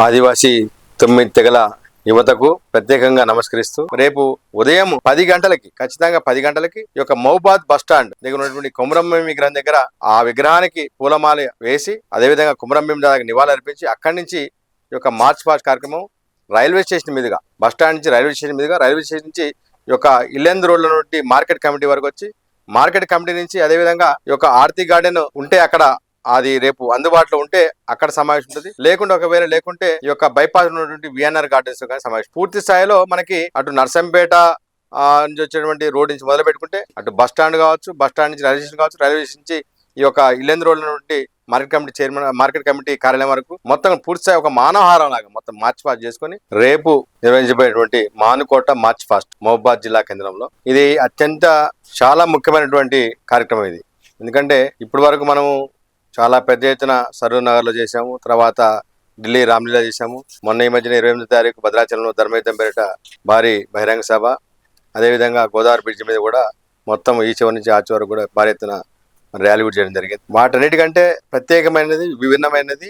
ఆదివాసీ తొమ్మిది తెగల యువతకు ప్రత్యేకంగా నమస్కరిస్తూ రేపు ఉదయం పది గంటలకి ఖచ్చితంగా పది గంటలకి ఈ యొక్క మౌబాద్ బస్ స్టాండ్ దగ్గర ఉన్నటువంటి కుమరంభీం విగ్రహం దగ్గర ఆ విగ్రహానికి పూలమాల వేసి అదేవిధంగా కుమరంభీం దానికి నివాళులు అర్పించి అక్కడి నుంచి ఈ యొక్క మార్చ్ పాస్ట్ కార్యక్రమం రైల్వే స్టేషన్ మీదుగా బస్ స్టాండ్ నుంచి రైల్వే స్టేషన్ మీదుగా రైల్వే స్టేషన్ నుంచి ఈ యొక్క ఇల్లెందు రోడ్ల నుండి మార్కెట్ కమిటీ వరకు వచ్చి మార్కెట్ కమిటీ నుంచి అదేవిధంగా ఈ యొక్క ఆర్తి గార్డెన్ ఉంటే అక్కడ అది రేపు అందుబాటులో ఉంటే అక్కడ సమావేశం ఉంటుంది. లేకుండా ఒకవేళ లేకుంటే ఈ యొక్క బైపాస్ ఉన్నటువంటి విఎన్ఆర్ గార్డెన్స్ కానీ సమావేశం. పూర్తి స్థాయిలో మనకి అటు నర్సంపేట నుంచి వచ్చేటువంటి రోడ్ నుంచి మొదలు పెట్టుకుంటే అటు బస్ స్టాండ్ కావచ్చు బస్ స్టాండ్ నుంచి రైల్వే స్టేషన్ కావచ్చు రైల్వే స్టేషన్ నుంచి ఈ యొక్క ఇల్లెందు రోడ్ల నుండి market committee chairman market committee కార్యాలయం వరకు మొత్తం పూర్తి స్థాయి ఒక మానవహారం లాగా మొత్తం మార్చ్ పాస్ట్ చేసుకొని రేపు నిర్వహించబోయేటువంటి మానుకోట మార్చ్ ఫాస్ట్ మహబాద్ జిల్లా కేంద్రంలో. ఇది అత్యంత చాలా ముఖ్యమైనటువంటి కార్యక్రమం ఇది. ఎందుకంటే ఇప్పటి వరకు మనము చాలా పెద్ద ఎత్తున సరూర్ నగర్లో చేశాము. తర్వాత ఢిల్లీ రామ్లీలా చేశాము. మొన్న ఈ మధ్యన ఇరవై ఎనిమిది తారీఖు భద్రాచలంలో ధర్మయుద్ధం పేరిట భారీ బహిరంగ సభ. అదేవిధంగా గోదావరి బ్రిడ్జ్ మీద కూడా మొత్తం ఈ చివరి నుంచి ఆ చివరి కూడా భారీ ఎత్తున ర్యాలీ కూడా చేయడం జరిగింది. వాటన్నిటికంటే ప్రత్యేకమైనది విభిన్నమైనది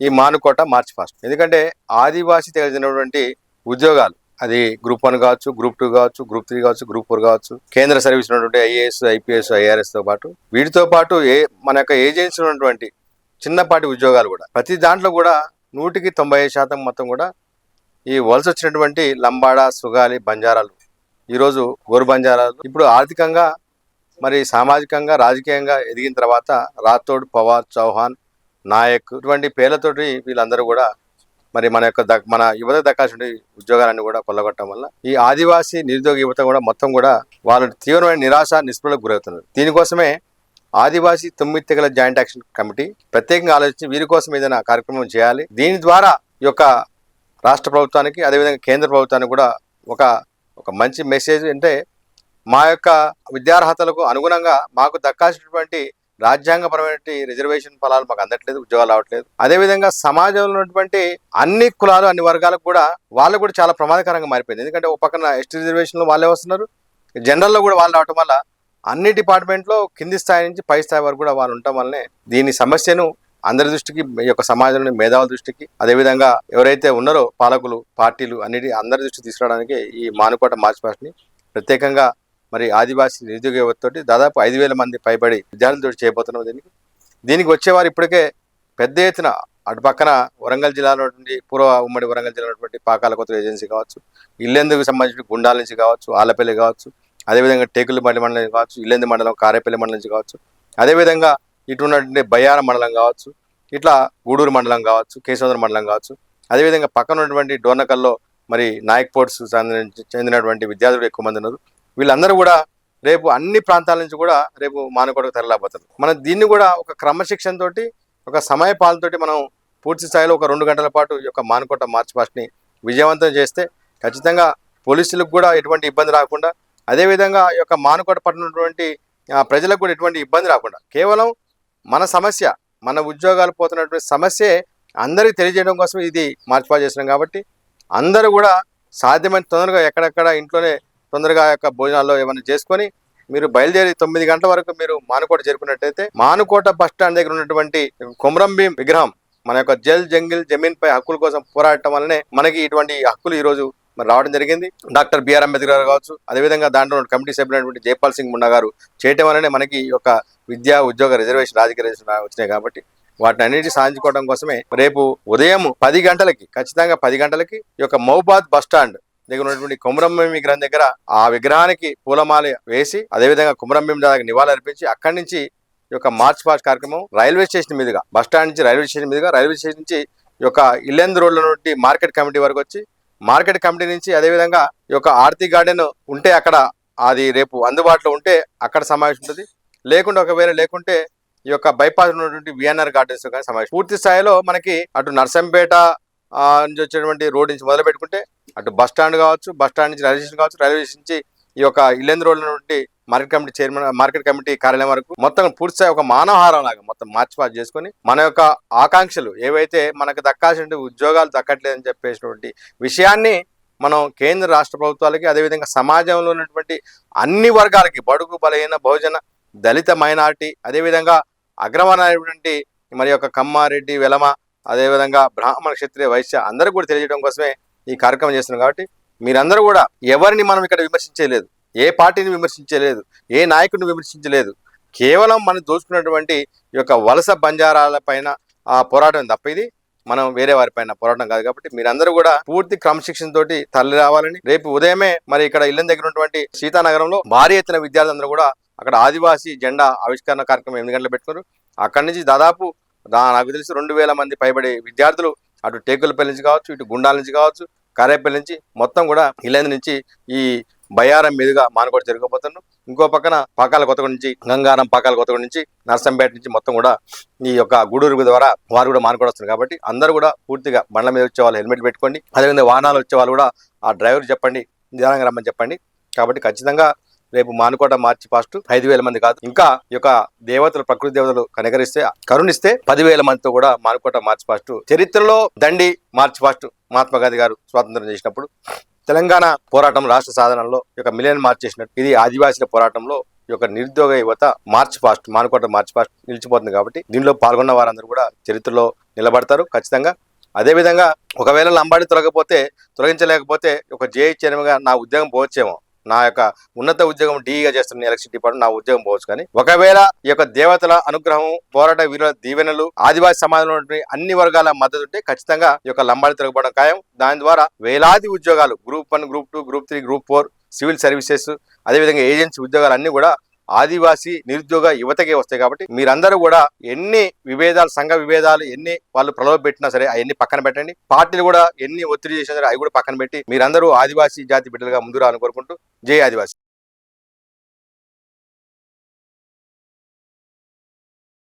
ఈ మానుకోట మార్చ్ ఫాస్ట్. ఎందుకంటే ఆదివాసీ తెలిసినటువంటి ఉద్యోగాలు అది గ్రూప్ వన్ కావచ్చు గ్రూప్ టూ కావచ్చు గ్రూప్ త్రీ కావచ్చు గ్రూప్ ఫోర్ కావచ్చు. కేంద్ర సర్వీస్ ఉన్నటువంటి ఐఏఎస్ ఐపీఎస్ ఐఆర్ఎస్తో పాటు వీటితో పాటు ఏ మన యొక్క ఏజెన్సీ ఉన్నటువంటి చిన్నపాటి ఉద్యోగాలు కూడా ప్రతి దాంట్లో కూడా నూటికి తొంభై ఐదు శాతం మొత్తం కూడా ఈ వలస వచ్చినటువంటి లంబాడా సుగాలి బంజారాలు. ఈరోజు గోరు బంజారాలు. ఇప్పుడు ఆర్థికంగా మరి సామాజికంగా రాజకీయంగా ఎదిగిన తర్వాత రాథోడ్ పవార్ చౌహాన్ నాయక్ ఇటువంటి పేర్లతోటి వీళ్ళందరూ కూడా మరి మన యొక్క మన యువత దక్కాల్సిన ఉద్యోగాలన్నీ కూడా కొల్లగొట్టడం వల్ల ఈ ఆదివాసీ నిరుద్యోగ యువత కూడా మొత్తం కూడా వాళ్ళు తీవ్రమైన నిరాశ నిస్పృహలకు గురవుతున్నారు. దీనికోసమే ఆదివాసీ తొమ్మిది తెగల జాయింట్ యాక్షన్ కమిటీ ప్రత్యేకంగా ఆలోచించి వీరి కోసం ఏదైనా కార్యక్రమం చేయాలి. దీని ద్వారా ఈ యొక్క రాష్ట్ర ప్రభుత్వానికి అదేవిధంగా కేంద్ర ప్రభుత్వానికి కూడా ఒక ఒక మంచి మెసేజ్ అంటే మా యొక్క విద్యార్హతలకు అనుగుణంగా మాకు దక్కాల్సినటువంటి రాజ్యాంగపరమైనటువంటి రిజర్వేషన్ ఫలాలు మాకు అందట్లేదు ఉద్యోగాలు రావట్లేదు. అదేవిధంగా సమాజంలో ఉన్నటువంటి అన్ని కులాలు అన్ని వర్గాలకు కూడా వాళ్ళు కూడా చాలా ప్రమాదకరంగా మారిపోయింది. ఎందుకంటే ఒక పక్కన ఎస్టీ రిజర్వేషన్లో వాళ్ళే వస్తున్నారు. జనరల్లో కూడా వాళ్ళు రావటం వల్ల అన్ని డిపార్ట్మెంట్లో కింది స్థాయి నుంచి పై స్థాయి వరకు కూడా వాళ్ళు ఉండటం వల్లనే దీని సమస్యను అందరి దృష్టికి ఈ యొక్క సమాజంలోని మేధావుల దృష్టికి అదేవిధంగా ఎవరైతే ఉన్నారో పాలకులు పార్టీలు అన్నిటి అందరి దృష్టికి తీసుకురావడానికి ఈ మానుకోట మార్చ్ పాస్ట్ని ప్రత్యేకంగా మరి ఆదివాసీ నిరుద్యోగ యువతతోటి దాదాపు ఐదు వేల మంది పైబడి విద్యార్థులతో చేయబోతున్నాం దీనికి. దీనికి వచ్చేవారు ఇప్పటికే పెద్ద ఎత్తున అటు పక్కన వరంగల్ జిల్లాలో నుండి పూర్వ ఉమ్మడి వరంగల్ జిల్లాలో ఉన్నటువంటి పాకాల కొత్త ఏజెన్సీ కావచ్చు ఇల్లెందుకు సంబంధించిన గుండాల నుంచి కావచ్చు ఆలపల్లి కావచ్చు అదేవిధంగా టేకులపల్లి మండలం నుంచి కావచ్చు ఇల్లెందు మండలం కారేపల్లి మండలం నుంచి కావచ్చు అదేవిధంగా ఇటు ఉన్నటువంటి బయ్యార మండలం కావచ్చు ఇట్లా గూడూరు మండలం కావచ్చు కేశవంతరం మండలం కావచ్చు అదేవిధంగా పక్కన ఉన్నటువంటి డోర్నకల్లో మరి నాయక్ పోర్ట్స్ చెందినటువంటి విద్యార్థులు ఎక్కువ మంది ఉన్నారు. వీళ్ళందరూ కూడా రేపు అన్ని ప్రాంతాల నుంచి కూడా రేపు మానకొడకు తరలిపోతారు మనం దీన్ని కూడా ఒక క్రమశిక్షణతోటి ఒక సమయ పాలనతోటి మనం పూర్తి స్థాయిలో ఒక రెండు గంటల పాటు ఈ యొక్క మానకోట మార్చ్ పాస్ట్ని విజయవంతం చేస్తే ఖచ్చితంగా పోలీసులకు కూడా ఎటువంటి ఇబ్బంది రాకుండా అదేవిధంగా ఈ యొక్క మానకోట పట్టినటువంటి ప్రజలకు కూడా ఎటువంటి ఇబ్బంది రాకుండా కేవలం మన సమస్య మన ఉద్యోగాలు పోతున్నటువంటి సమస్యే అందరికీ తెలియజేయడం కోసం ఇది మార్చి పాస్ చేసినాం కాబట్టి అందరూ కూడా సాధ్యమైన తొందరగా ఎక్కడెక్కడ ఇంట్లోనే తొందరగా యొక్క భోజనాల్లో ఏమైనా చేసుకొని మీరు బయలుదేరి తొమ్మిది గంటల వరకు మీరు మానుకోట చేరుకున్నట్టయితే మానుకోట బస్ స్టాండ్ దగ్గర ఉన్నటువంటి కుమరం భీం విగ్రహం మన యొక్క జల్ జంగిల్ జమీన్ పై హక్కుల కోసం పోరాడటం వల్లనే మనకి ఇటువంటి హక్కులు ఈ రోజు మరి రావడం జరిగింది. డాక్టర్ బిఆర్ అంబేద్కర్ గారు కావచ్చు అదేవిధంగా దాంట్లో ఉన్న కమిటీ సభ్యులైనటువంటి జైపాల్ సింగ్ ముండా గారు చేయటం వల్లనే మనకి ఒక యొక్క విద్యా ఉద్యోగ రిజర్వేషన్ రాజకీయ రిజర్వేషన్ వచ్చినాయి కాబట్టి వాటిని అన్నిటి సాధించుకోవడం కోసమే రేపు ఉదయం పది గంటలకి ఖచ్చితంగా పది గంటలకి ఈ యొక్క మౌబాద్ బస్ స్టాండ్ దగ్గర ఉన్నటువంటి కుమరంభీం విగ్రహం దగ్గర ఆ విగ్రహానికి పూలమాల వేసి అదేవిధంగా కుమరంభీం దానికి నివాళులు అర్పించి అక్కడి నుంచి ఈ యొక్క మార్చ్ పాస్ట్ కార్యక్రమం రైల్వే స్టేషన్ మీదుగా బస్ స్టాండ్ నుంచి రైల్వే స్టేషన్ మీదుగా రైల్వే స్టేషన్ నుంచి ఈ యొక్క ఇల్లెందు రోడ్ల నుండి మార్కెట్ కమిటీ వరకు వచ్చి మార్కెట్ కమిటీ నుంచి అదేవిధంగా ఈ యొక్క ఆర్తి గార్డెన్ ఉంటే అక్కడ అది రేపు అందుబాటులో ఉంటే అక్కడ సమావేశం ఉంటుంది. లేకుంటే ఒకవేళ లేకుంటే ఈ యొక్క బైపాస్ ఉన్నటువంటి విఎన్ఆర్ గార్డెన్స్ కానీ సమావేశం. పూర్తి స్థాయిలో మనకి అటు నర్సంపేట నుంచి వచ్చేటువంటి రోడ్ నుంచి మొదలు పెట్టుకుంటే అటు బస్ స్టాండ్ కావచ్చు బస్ స్టాండ్ నుంచి రైల్వే స్టేషన్ కావచ్చు రైల్వే స్టేషన్ నుంచి ఈ యొక్క ఇల్లెందు రోడ్ల నుండి market committee chairman market committee కార్యాలయం వరకు మొత్తం పూర్తిస్థాయి ఒక మానవహారం లాగా మొత్తం మార్చి చేసుకుని మన యొక్క ఆకాంక్షలు ఏవైతే మనకు దక్కాల్సిన ఉద్యోగాలు దక్కట్లేదని చెప్పేసినటువంటి విషయాన్ని మనం కేంద్ర రాష్ట్ర ప్రభుత్వాలకి అదేవిధంగా సమాజంలో ఉన్నటువంటి అన్ని వర్గాలకి బడుగు బలహీన బహుజన దళిత మైనారిటీ అదేవిధంగా అగ్రవర్ణమైనటువంటి మరి యొక్క కమ్మారెడ్డి వెలమ అదేవిధంగా బ్రాహ్మణ క్షత్రియ వైశ్య అందరూ కూడా తెలియజేయడం కోసమే ఈ కార్యక్రమం చేస్తున్నాం కాబట్టి మీరందరూ కూడా ఎవరిని మనం ఇక్కడ విమర్శించలేదు ఏ పార్టీని విమర్శించలేదు ఏ నాయకుడిని విమర్శించలేదు కేవలం మనం దోచుకున్నటువంటి ఈ యొక్క వలస బంజారాల పైన ఆ పోరాటం తప్ప ఇది మనం వేరే వారిపైన పోరాటం కాదు కాబట్టి మీరందరూ కూడా పూర్తి క్రమశిక్షణ తోటి రావాలని రేపు ఉదయమే మరి ఇక్కడ ఇల్లం దగ్గర ఉన్నటువంటి సీతానగరంలో భారీ ఎత్తున విద్యార్థులందరూ కూడా అక్కడ ఆదివాసీ జెండా ఆవిష్కరణ కార్యక్రమం ఎనిమిది గంటలు పెట్టుకున్నారు. అక్కడి నుంచి దాదాపు నాకు తెలిసి రెండు వేల మంది పైబడి విద్యార్థులు అటు టేకులపల్లి నుంచి కావచ్చు ఇటు గుండాల నుంచి కావచ్చు కారేపల్లి నుంచి మొత్తం కూడా ఇల్లందు నుంచి ఈ బయ్యారం మీదుగా మానకోట జరగబోతున్నాం ఇంకో పక్కన పాకాల కొత్తగూడ నుంచి గంగారం పాకాల కొత్తగూడ నుంచి నర్సంపేట నుంచి మొత్తం కూడా ఈ యొక్క గూడూరు ద్వారా వారు కూడా మానకోట వస్తున్నారు. కాబట్టి అందరూ కూడా పూర్తిగా బండ్ల మీద వచ్చే వాళ్ళు హెల్మెట్ పెట్టుకోండి. అదేవిధంగా వాహనాలు వచ్చే వాళ్ళు కూడా ఆ డ్రైవర్ చెప్పండి నిదానంగా రమ్మని చెప్పండి. కాబట్టి ఖచ్చితంగా రేపు మానుకోట మార్చి ఫాస్ట్ ఐదు వేల మంది కాదు. ఇంకా ఈ యొక్క దేవతలు ప్రకృతి దేవతలు కనకరిస్తే కరుణిస్తే పదివేల మందితో కూడా మానుకోట మార్చి ఫాస్ట్. చరిత్రలో దండి మార్చి ఫాస్ట్ మహాత్మా గాంధీ గారు స్వాతంత్రం చేసినప్పుడు. తెలంగాణ పోరాటం రాష్ట్ర సాధనలో ఒక యొక్క మిలియన్ మార్చ్ చేసినట్టు. ఇది ఆదివాసీల పోరాటంలో ఈ యొక్క నిరుద్యోగ యువత march fast Manukota march fast నిలిచిపోతుంది కాబట్టి దీనిలో పాల్గొన్న వారందరూ కూడా చరిత్రలో నిలబడతారు ఖచ్చితంగా. అదేవిధంగా ఒకవేళ లంబాడి తొలగపోతే తొలగించలేకపోతే ఒక జేఈ చైర్మన్గా నా ఉద్యోగం పోవచ్చేమో. నా యొక్క ఉన్నత ఉద్యోగం డీగా చేస్తున్న ఎలక్షన్ డిపార్ట్మెంట్ నా ఉద్యోగం పోవచ్చు కానీ ఒకవేళ ఈ యొక్క దేవతల అనుగ్రహం పోరాట వీరుల దీవెనలు ఆదివాసీ సమాజంలో అన్ని వర్గాల మద్దతు ఉంటే ఖచ్చితంగా ఈ యొక్క లంబాడి తిరగబడడం ఖాయం. దాని ద్వారా వేలాది ఉద్యోగాలు group one group two group three group four civil services అదేవిధంగా ఏజెన్సీ ఉద్యోగాలు అన్ని కూడా ఆదివాసీ నిరుద్యోగ యువతకే వస్తాయి కాబట్టి మీరందరూ కూడా ఎన్ని విభేదాలు సంఘ విభేదాలు ఎన్ని వాళ్ళు ప్రలోభ పెట్టినా సరే అవన్నీ పక్కన పెట్టండి. పార్టీలు కూడా ఎన్ని ఒత్తిడి చేసినా సరే అవి కూడా పక్కన పెట్టి మీరందరూ ఆదివాసీ జాతి బిడ్డలుగా ముందు రావాలని కోరుకుంటూ జై ఆదివాసీ.